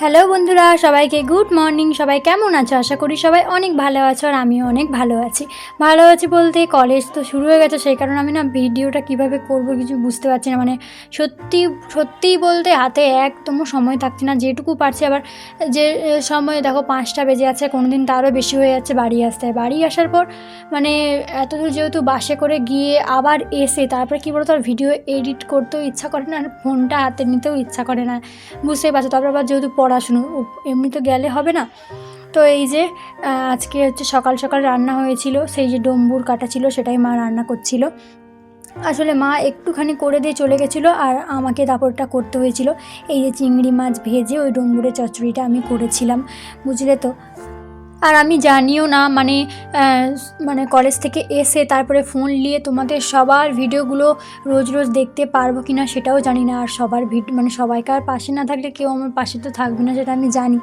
Hello বন্ধুরা, সবাইকে good morning. সবাই কেমন আছো? আশা করি সবাই অনেক ভালো আছো আর আমিও অনেক ভালো আছি। ভালো আছি বলতে কলেজ তো শুরু হয়ে গেছে, সেই কারণে আমি না ভিডিওটা কীভাবে করব কিছু বুঝতে পারছি না। মানে সত্যি, সত্যিই বলতে হাতে একদমও সময় থাকছে না, যেটুকু পারছি। আবার যে সময় দেখো পাঁচটা বেজে যাচ্ছে কোনো দিন তারও বেশি হয়ে যাচ্ছে বাড়ি আসতে। বাড়ি আসার পর মানে এত দূর যেহেতু বাসে করে গিয়ে আবার এসে, তারপরে কী বলতো আর ভিডিও এডিট করতেও ইচ্ছা করে না, আর ফোনটা হাতে নিতেও ইচ্ছা করে না। বুঝতেই পারছ, তারপর আবার যেহেতু পড়াশুনো এমনি তো গেলে হবে না। তো এই যে আজকে হচ্ছে সকাল সকাল রান্না হয়েছিল, সেই যে ডম্বুর কাটা ছিল, সেটাই মা রান্না করছিল। আসলে মা একটুখানি করে দিয়ে চলে গেছিল আর আমাকে তারপরটা করতে হয়েছিল। এই যে চিংড়ি মাছ ভেজে ওই ডম্বুরের চচ্চড়িটা আমি করেছিলাম, বুঝলে তো? আর আমি জানিও না মানে মানে কলেজ থেকে এসে তারপরে ফোন নিয়ে তোমাদের সবার ভিডিওগুলো রোজ রোজ দেখতে পারব কি না সেটাও জানি না। আর সবার ভিড মানে সবাইকার পাশে না থাকলে কেউ আমার পাশে তো থাকবে না, সেটা আমি জানি।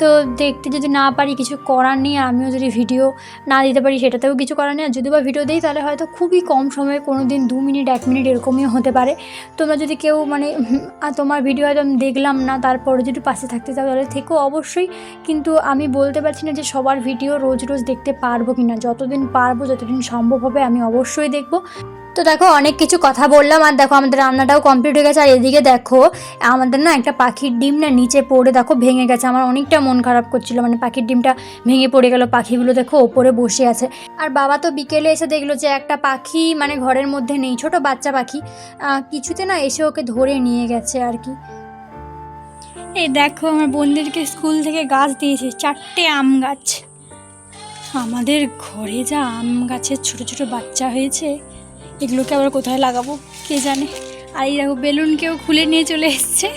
তো দেখতে যদি না পারি, কিছু করার নেই আমিও যদি ভিডিও না দিতে পারি, সেটাতেও কিছু করার নেই। আর যদি বা ভিডিও দিই, তাহলে হয়তো খুবই কম সময়ে কোনো দিন দু মিনিট, এক মিনিট এরকমই হতে পারে। তোমরা যদি কেউ মানে তোমার ভিডিও হয়তো আমি দেখলাম না, তারপরে যদি পাশে থাকতে চাও, তাহলে থেকেও অবশ্যই। কিন্তু আমি বলতে পারছি না যে সবার ভিডিও রোজ রোজ দেখতে পারব কি না যতদিন পারব, যতদিন সম্ভব হবে, আমি অবশ্যই দেখব। তো দেখো, অনেক কিছু কথা বললাম, আর দেখো, আমাদের রান্নাটাও কমপ্লিট হয়ে গেছে। আর এদিকে দেখো, আমাদের না একটা পাখির ডিম না নিচে পড়ে, দেখো, ভেঙে গেছে। আমার অনেকটা মন খারাপ করছিল মানে পাখির ডিমটা ভেঙে পড়ে গেল, পাখিগুলো দেখো ওপরে বসে আছে। আর বাবা তো বিকেলে এসে দেখল যে একটা পাখি মানে ঘরের মধ্যে নেই, ছোট বাচ্চা পাখি কিছুতে না এসে ওকে ধরে নিয়ে গেছে আর কি। এই দেখো, আমার বোনদেরকে স্কুল থেকে গাছ দিয়েছে, চারটে আম গাছ। আমাদের ঘরে যা আম গাছের ছোট ছোট বাচ্চা হয়েছে, এগুলোকে আবার কোথায় লাগাবো কে জানে? আর এই দেখো, বেলুনকেও খুলে নিয়ে চলে এসছে।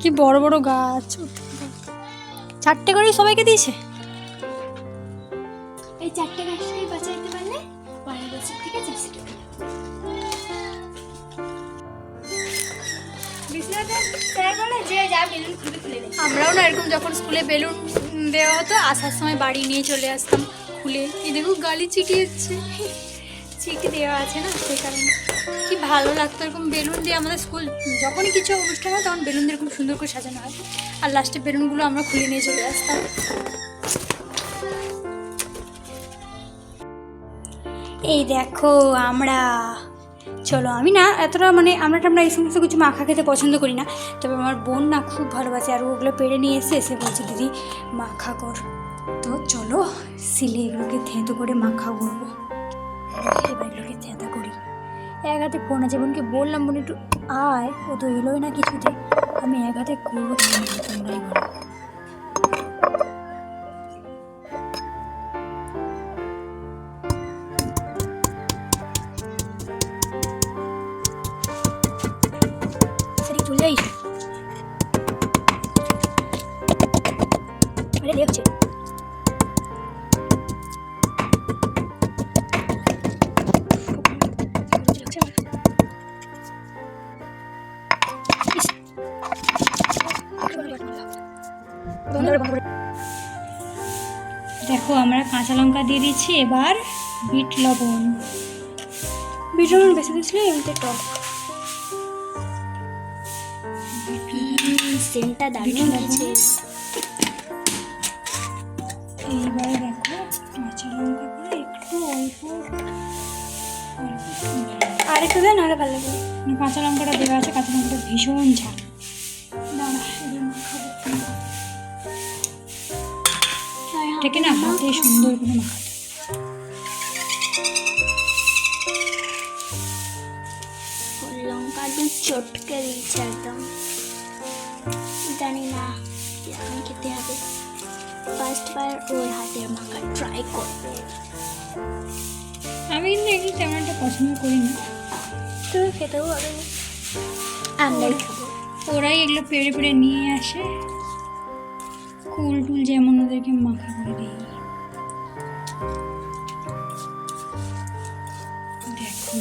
কি বড় বড় গাছ চারটে করেই সবাইকে দিয়েছে? এই চারটে গাছটাই বাঁচাইতে পারলে আমরাও না এরকম যখন স্কুলে বেলুন দেওয়া হতো, আসার সময় বাড়ি নিয়ে চলে আসতাম খুলে। এই দেখো গালি চিটি হচ্ছে চিঠি দেওয়া আছে না সেই কারণে। কি ভালো লাগতো এরকম বেলুন দিয়ে আমাদের স্কুল। যখনই কিছু অনুষ্ঠান হয় তখন বেলুন দিয়ে এরকম সুন্দর করে সাজানো হয়। আর লাস্টে বেলুনগুলো আমরা খুলে নিয়ে চলে আসতাম। এই দেখো, আমরা চলো, আমি না এতটা মানে আমরা টামরা এই সমস্ত কিছু মাখা খেতে পছন্দ করি না। তবে আমার বোন না খুব ভালোবাসে আর ওগুলো পেড়ে নিয়ে এসে এসে বলছে, দিদি, মাখা কর। তো চলো সিলে এগুলোকে থেঁতো করে মাখা করব। এগুলোকে থেঁতা করি। এক হাতে ফোন আছে বোনকে বললাম বোন, একটু আয়, ও তো এলোই না কিছুতে। আমি এক হাতে করব তোমরাই বলো আরে দেখছে দেখো আমরা কাঁচা লঙ্কা দিয়ে দিচ্ছি এবার বিট লবণ। বিট লবণ বেশি দিচ্ছিলে এমনিতে টক। সেন্টটা দারুণ হয়েছে। এইবারে দেখো কাঁচা লঙ্কা করে একটু অল্প। আর একটু দেন আরে ভালো লাগবে। মানে কাঁচা লঙ্কাটা দেওয়া আছে কাঁচা লঙ্কাটা ভীষণ ঝাল। এটাকে না হাতে সুন্দর করে মাখাতে লঙ্কা একদম চটকে দিয়েছে একদম। জানি না এখন খেতে হবে। ফার্স্ট বার ওর হাতের মাখা ট্রাই করবে আমি কিন্তু এগুলো তেমন একটা পছন্দ করি না। তো খেতেও হবে না। আমরাই খাব। ওরাই এগুলো পেড়ে পেড়ে নিয়ে আসে। কুল টুল যেমন ওদেরকে মাখা করে দিই দেখো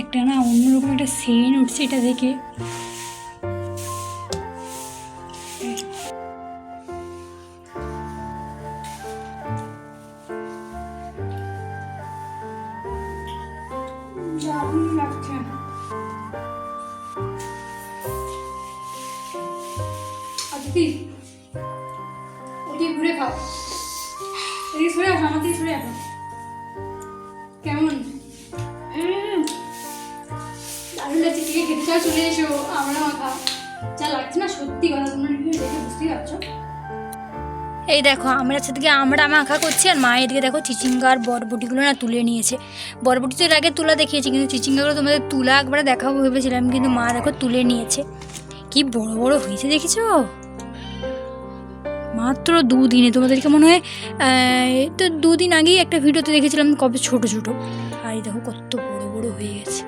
একটা না অন্যরকম একটা সেন উঠছে এটা দেখে। লাগছে সত্যি ওটি ঘুরে খাও। এদিকে সরে আসো আমার দিকে সরে আসো। কেমন? দারুণ লাগছে। ঠিক খেতে চলে এসো আমরা মাখা যা লাগছে না সত্যি কথা তোমরা দেখে বুঝতেই পারছ। এই দেখো, আমরা থেকে আমরা মাখা করছি আর মা এদিকে দেখো চিচিঙ্গার বরবটিগুলো না তুলে নিয়েছে। বরবটি তো আগে তুলা দেখিয়েছি, কিন্তু চিচিঙ্গাগুলো তোমাদের তুলা একবারে দেখাবো ভেবেছিলাম, কিন্তু মা দেখো তুলে নিয়েছে। কি বড় বড় হয়েছে দেখেছ? মাত্র দুদিনে তোমাদেরকে মনে হয়? তো দুদিন আগেই একটা ভিডিওতে দেখেছিলাম কবে ছোট ছোট। আর দেখো কত বড় বড় হয়ে গেছে।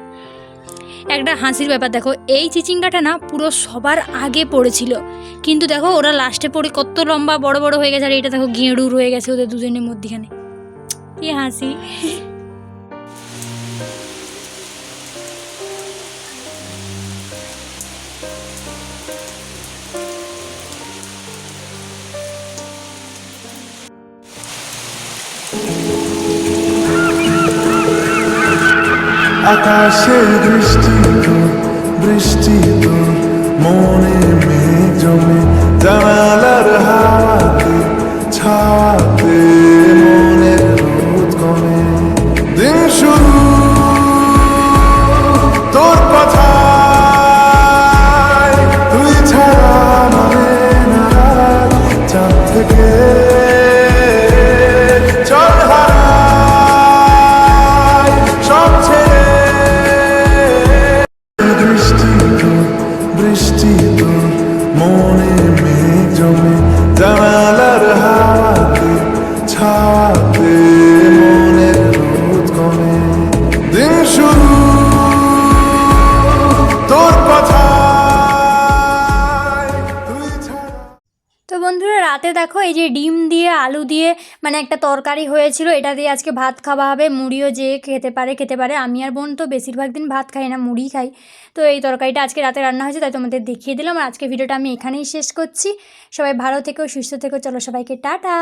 একটা হাসির ব্যাপার, দেখো, এই চিচিঙ্গাটা না পুরো সবার আগে পড়েছিল। কিন্তু দেখো, ওরা লাস্টে পড়ে কত লম্বা বড় বড় হয়ে গেছে, আর এটা দেখো গেঁড়ুর হয়ে গেছে ওদের দুজনের মধ্যখানে। কি হাসি। আকাশে দৃষ্টি বৃষ্টি মনে মেয়ে জমে জানালার দেখো, এই যে ডিম দিয়ে, আলু দিয়ে মানে একটা তরকারি হয়েছিল, এটা দিয়ে আজকে ভাত খাওয়া হবে। মুড়িও যে খেতে পারে খেতে পারে। আমি আর বোন তো বেশিরভাগ দিন ভাত খাই না, মুড়ি খাই। তো এই তরকারিটা আজকে রাতে রান্না হয়েছে, তাই তোমাদের দেখিয়ে দিলাম। আর আজকে ভিডিওটা আমি এখানেই শেষ করছি। সবাই ভালো থেকো, সুস্থ থেকো, চলো সবাইকে টাটা।